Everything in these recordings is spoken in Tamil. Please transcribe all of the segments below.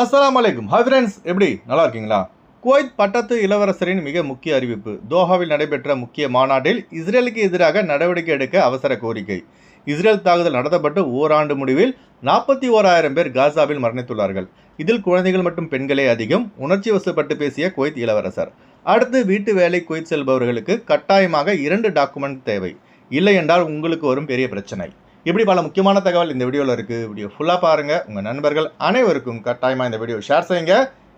அஸ்லாம் வலைக்கும் ஹாய் ஃப்ரெண்ட்ஸ் எப்படி? நல்லா இருக்கீங்களா குவைத் பட்டத்து இளவரசரின் மிக முக்கிய அறிவிப்பு. தோஹாவில் நடைபெற்ற முக்கிய மாநாட்டில் இஸ்ரேலுக்கு எதிராக நடவடிக்கை எடுக்க அவசர கோரிக்கை. இஸ்ரேல் தாக்குதல் நடத்தப்பட்டு ஓராண்டு முடிவில் நாற்பத்தி ஓராயிரம் பேர் காசாவில் மரணித்துள்ளார்கள். இதில் குழந்தைகள் மற்றும் பெண்களே அதிகம். உணர்ச்சி வசப்பட்டு பேசிய குவைத் இளவரசர். அடுத்து வீட்டு வேலை குவைத் செல்பவர்களுக்கு கட்டாயமாக இரண்டு டாக்குமெண்ட் தேவை. இல்லை என்றால் உங்களுக்கு வரும் பெரிய பிரச்சனை. இப்படி பல முக்கியமான தகவல் இந்த வீடியோவில் இருக்குது வீடியோ ஃபுல்லாக பாருங்கள் உங்கள் நண்பர்கள் அனைவருக்கும் கட்டாயமாக இந்த வீடியோ ஷேர் செய்யுங்க.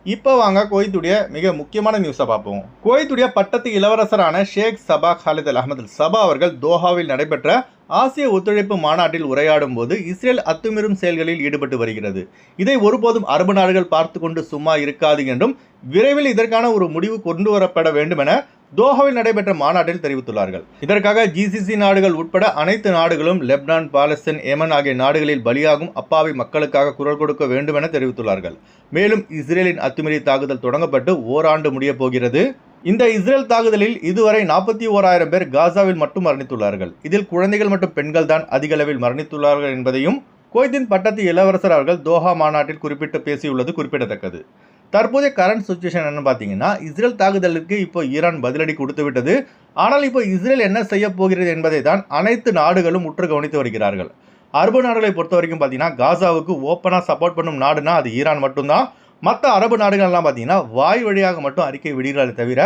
இப்போ வாங்க கோயத்துடைய மிக முக்கியமான நியூஸை பார்ப்போம். கோயத்துடைய பட்டத்து இளவரசரான ஷேக் சபா ஹாலித் அல் அஹமது சபா அவர்கள் தோஹாவில் நடைபெற்ற ஆசிய ஒத்துழைப்பு மாநாட்டில் உரையாடும் போது இஸ்ரேல் அத்துமீறும் செயல்களில் ஈடுபட்டு வருகிறது. இதை ஒருபோதும் அரபு நாடுகள் பார்த்து கொண்டு சும்மா இருக்காது என்றும் விரைவில் இதற்கான ஒரு முடிவு கொண்டு வரப்பட வேண்டும் என தோஹாவில் நடைபெற்ற மாநாட்டில் தெரிவித்துள்ளார்கள். இதற்காக ஜிசிசி நாடுகள் உட்பட அனைத்து நாடுகளும் லெப்னான் பாலஸ்தீன் ஏமன் ஆகிய நாடுகளில் பலியாகும் அப்பாவி மக்களுக்காக குரல் கொடுக்க வேண்டும் என தெரிவித்துள்ளார்கள். மேலும் இஸ்ரேலின் அத்துமீறி தாக்குதல் தொடங்கப்பட்டு ஓராண்டு முடியப் போகிறது. இந்த இஸ்ரேல் தாக்குதலில் இதுவரை நாற்பத்தி ஓராயிரம் பேர் காசாவில் மட்டும் மரணித்துள்ளார்கள். இதில் குழந்தைகள் மற்றும் பெண்கள் தான் அதிக அளவில் மரணித்துள்ளார்கள் என்பதையும் குவைத்தின் பட்டத்து இளவரசர் அவர்கள் தோஹா மாநாட்டில் குறிப்பிட்டு பேசியுள்ளது குறிப்பிடத்தக்கது. தற்போதைய கரண்ட் சுச்சுவேஷன் என்ன பார்த்தீங்கன்னா இஸ்ரேல் தாக்குதலுக்கு இப்போ ஈரான் பதிலடி கொடுத்து விட்டது ஆனால் இப்போ இஸ்ரேல் என்ன செய்ய போகிறது என்பதை தான் அனைத்து நாடுகளும் உற்று கவனித்து வருகிறார்கள். அரபு நாடுகளை பொறுத்த வரைக்கும் பார்த்தீங்கன்னா காசாவுக்கு ஓப்பனாக சப்போர்ட் பண்ணும் நாடுனா அது ஈரான் மட்டும்தான். மற்ற அரபு நாடுகள்லாம் பார்த்தீங்கன்னா வாய் வழியாக மட்டும் அறிக்கை விடுகிறார்களே தவிர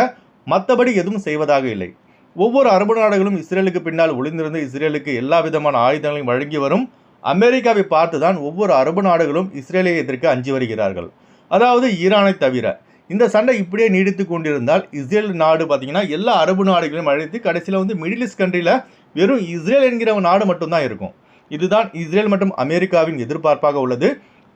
மற்றபடி எதுவும் செய்வதாக இல்லை. ஒவ்வொரு அரபு நாடுகளும் இஸ்ரேலுக்கு பின்னால் ஒளிந்திருந்து இஸ்ரேலுக்கு எல்லா விதமான ஆயுதங்களையும் வழங்கி வரும். அமெரிக்காவை பார்த்து தான் ஒவ்வொரு அரபு நாடுகளும் இஸ்ரேலை எதிர்க்க அஞ்சி வருகிறார்கள். அதாவது ஈரானை தவிர. இந்த சண்டை இப்படியே நீடித்து கொண்டிருந்தால் இஸ்ரேல் நாடு பார்த்தீங்கன்னா எல்லா அரபு நாடுகளையும் அழைத்து கடைசியில் வந்து மிடில் ஈஸ்ட் கண்ட்ரியில் வெறும் இஸ்ரேல் என்கிற ஒரு நாடு மட்டும்தான் இருக்கும். இதுதான் இஸ்ரேல் மற்றும் அமெரிக்காவின் எதிர்பார்ப்பாக உள்ளது.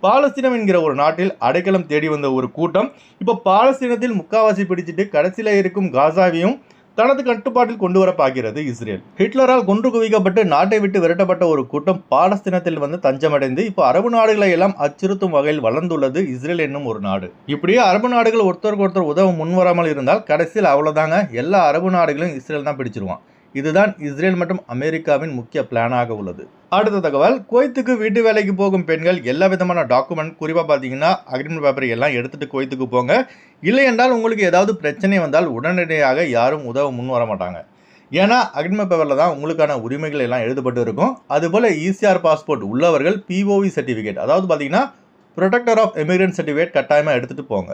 பாலஸ்தீனம் என்கிற ஒரு நாட்டில் அடைக்கலம் தேடி வந்த ஒரு கூட்டம். இப்போ பாலஸ்தீனத்தில் முக்காவாசி பிடிச்சிட்டு கடைசியில் இருக்கும் காசாவையும் தனது கட்டுப்பாட்டில் கொண்டு வர பார்க்கிறது இஸ்ரேல். ஹிட்லரால் குன்று குவிக்கப்பட்டு நாட்டை விட்டு விரட்டப்பட்ட ஒரு கூட்டம் பாலஸ்தீனத்தில் வந்து தஞ்சமடைந்து இப்போ அரபு நாடுகளை எல்லாம் அச்சுறுத்தும் வகையில் வளர்ந்துள்ளது இஸ்ரேல் என்னும் ஒரு நாடு. இப்படியே அரபு நாடுகள் ஒருத்தருக்கு ஒருத்தர் உதவ முன்வராமல் இருந்தால் கடைசியில் அவ்வளோதாங்க எல்லா அரபு நாடுகளும் இஸ்ரேல் தான் பிடிச்சிருவான். இதுதான் இஸ்ரேல் மற்றும் அமெரிக்காவின் முக்கிய பிளானாக உள்ளது. அடுத்த தகவல் குவைத்துக்கு வீட்டு வேலைக்கு போகும் பெண்கள் எல்லா விதமான டாக்குமெண்ட் குறிப்பாக பார்த்தீங்கன்னா அக்ரிமெண்ட் பேப்பர் எல்லாம் எடுத்துகிட்டு குவைத்துக்கு போங்க. இல்லை என்றால் உங்களுக்கு ஏதாவது பிரச்சனை வந்தால் உடனடியாக யாரும் உதவ முன் வர மாட்டாங்க. ஏன்னா அக்ரிமெண்ட் பேப்பரில் தான் உங்களுக்கான உரிமைகள் எல்லாம் எழுதப்பட்டு இருக்கும். அதுபோல் இசிஆர் பாஸ்போர்ட் உள்ளவர்கள் பிஓவி சர்டிஃபிகேட் அதாவது பார்த்தீங்கன்னா ப்ரொடெக்டர் ஆஃப் எமிகிரன்ட் சர்டிஃபிகேட் கட்டாயமாக எடுத்துகிட்டு போங்க.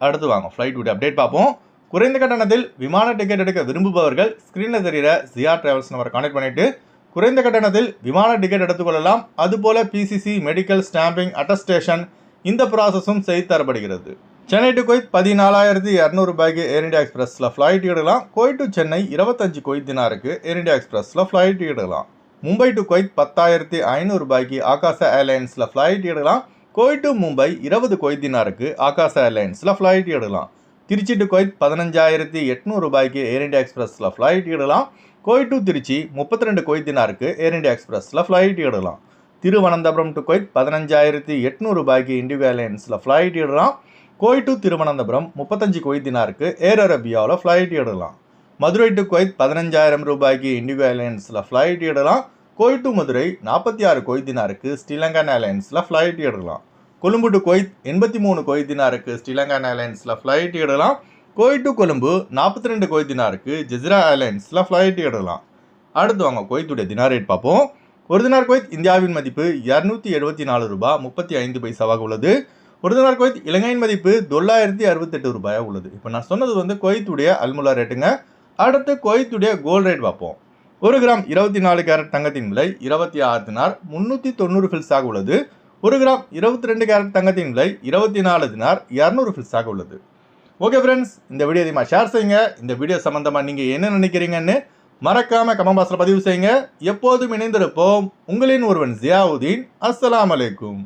அடுத்து வாங்க ஃப்ளைட் விட்டு அப்டேட் பார்ப்போம். குறைந்த கட்டணத்தில் விமான டிக்கெட் எடுக்க விரும்புபவர்கள் ஸ்க்ரீனில் தெரிகிற ஜியா டிராவல்ஸ் நம்பரை கான்டெக்ட் பண்ணிவிட்டு குறைந்த கட்டணத்தில் விமான டிக்கெட் எடுத்துக்கொள்ளலாம். அதுபோல் பிசிசி மெடிக்கல் ஸ்டாம்பிங் அட்டஸ்டேஷன் இந்த ப்ராசஸும் செய்து தரப்படுகிறது. சென்னை டு கொய்த் பதினாலாயிரத்தி இரநூறு ரூபாய்க்கு ஏர் இண்டியா எக்ஸ்பிரஸில் ஃப்ளைட் எடுக்கலாம். கோய் டு சென்னை இருபத்தஞ்சு கொய்த் தினாருக்கு ஏர் இண்டியா எக்ஸ்பிரஸில் ஃப்ளைட் எடுக்கலாம். மும்பை டு கொய்த் பத்தாயிரத்தி ஐநூறுபாய்க்கு ஆகாசா ஏர்லைன்ஸில் ஃப்ளைட் எடுக்கலாம். கோய் டு மும்பை இருபது கொய்த் தினாருக்கு ஆகாசா ஏர்லைன்ஸில் ஃப்ளைட் எடுக்கலாம். திருச்சி டு கோயத் பதினஞ்சாயிரத்தி எட்நூறு ரூபாய்க்கு ஏர் இந்தியா எக்ஸ்பிரஸில் ஃப்ளைட் இடலாம் கோயட் டு திருச்சி முப்பத்தி ரெண்டு கொய்தினாருக்கு ஏர் இண்டியா எக்ஸ்பிரஸில் ஃப்ளைட் இடலாம் திருவனந்தபுரம் டு கொய்த் பதினஞ்சாயிரத்தி எட்நூறு ரூபாய்க்கு இண்டிகோ ஏர்லைன்ஸில் ஃப்ளைட் இடலாம் கோயட் டு திருவனந்தபுரம் முப்பத்தஞ்சு கொய்தினாருக்கு ஏர் அரேபியாவில் ஃப்ளைட் இடலாம் மதுரை டு கொய்த் பதினஞ்சாயிரம் ரூபாய்க்கு இண்டிகோ ஏர்லைன்ஸில் ஃப்ளைட் இடலாம் கோயட் டு மதுரை நாற்பத்தி ஆறு கொய்தினாருக்கு ஸ்ரீலங்கன் ஏர்லைன்ஸில் ஃப்ளைட் இடலாம் கொழும்பு டு கொய்த் எண்பத்தி மூணு கொய்த் தினாருக்கு ஸ்ரீலங்கன் ஏர்லைன்ஸில் ஃப்ளைட் இடலாம் கொய்த் டு கொழும்பு நாற்பத்தி ரெண்டு கொய்த் தினாருக்கு ஜெசிரா ஏர்லைன்ஸில் ஃப்ளைட் இடலாம் அடுத்து வாங்க கொய்த்துடைய தினார் ரேட் பார்ப்போம். ஒரு தினார் கொய்த் இந்தியாவின் மதிப்பு இரநூத்தி எழுபத்தி நாலு ரூபாய் முப்பத்தி ஐந்து பைசாவாக உள்ளது. ஒரு தினார் கொய்த் இலங்கையின் மதிப்பு தொள்ளாயிரத்தி அறுபத்தெட்டு ரூபாயாக உள்ளது. இப்போ நான் சொன்னது வந்து கொய்த்துடைய அல்முலா ரேட்டுங்க அடுத்து கொய்த்துடைய கோல்ட் ரேட் பார்ப்போம். ஒரு கிராம் இருபத்தி நாலு கேரட் தங்கத்தின் விலை இருபத்தி ஆறு தினார் முந்நூற்றி தொண்ணூறு ஃபில்ஸாக உள்ளது. ஒரு கிராம் இருபத்தி ரெண்டு கேரட் தங்கத்தின் விலை இருபத்தி நாலு தினார் இரநூறு ஃபில்ஸாக உள்ளது. ஓகே ஃப்ரெண்ட்ஸ் இந்த வீடியோ அதிகமாக ஷேர் செய்யுங்க. இந்த வீடியோ சம்மந்தமாக நீங்கள் என்ன நினைக்கிறீங்கன்னு மறக்காமல் கமெண்ட் பாக்ஸில் பதிவு செய்யுங்க. எப்போதும் இணைந்திருப்போம். உங்களின் ஒருவன் ஜியாவுதீன். அஸ்லாம் அலைக்கும்.